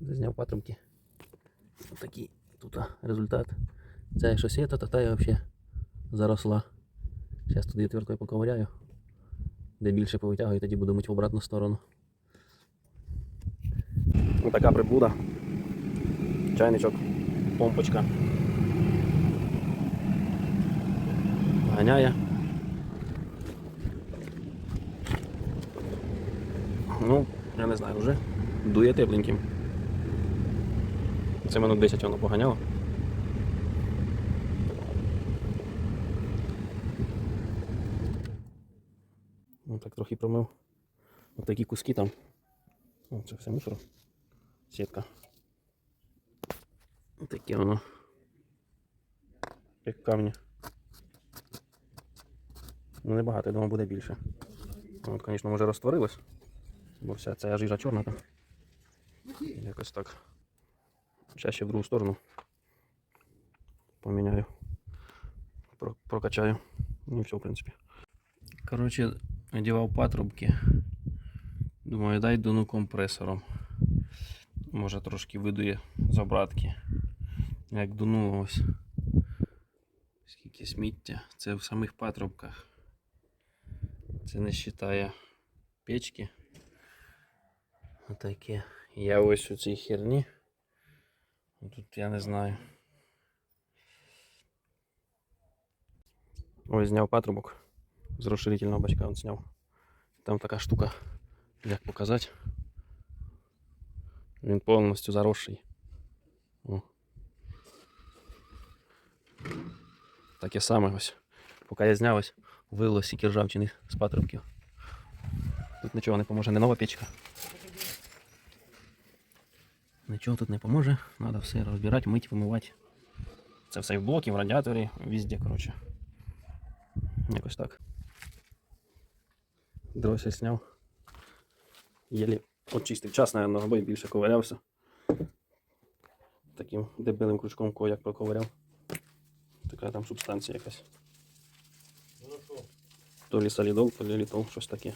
Зазняв патрубки. Такий тут результат. Це щось є, та та взагалі заросла. Зараз туди отверткою поковиряю. Де більше повитягую, тоді буду мити в обратну сторону. Ось така приблуда. Чайничок, помпочка. Ганяє. Ну, я не знаю, вже дує тепленьким. Це минут 10 воно поганяло. Ну, так трохи промив. Ось такі куски там. О, це все мусор. Сітка. Ось таке воно. Як камні. Ну небагато, я думаю, буде більше. От, звісно, може розтворилось. Бо вся ця жижа чорна там. Якось так. Зараз ще в другу сторону. Поміняю. Про- Прокачаю. Ну і все, в принципі. Коротше, одягав патрубки. Думаю, дай дуну компресором. Може трошки видує обратки. Як дунуло ось. Скільки сміття. Це в самих патрубках. Це не вважає печки. Отаке. Я ось у цій херні. Тут я не знаю. Ось зняв патрубок з розширительного бачка он зняв. Там така штука, як показати. Він повністю заросший. О. Таке саме ось. Поки я зняв ось, вилилось стільки ржавчини з патрубків. Тут нічого не поможе, не нова печка. Нічого тут не поможе, треба все розбирати, мити, вимивати. Це все і в блокі, в радіаторі, везде, коротше. Якось так. Дросіль сняв. Єлі очистив час, або й більше ковирявся. Таким дебилим крючком кояк проковиряв. Така там субстанція якась. То лі солідол, то лі літол, щось таке.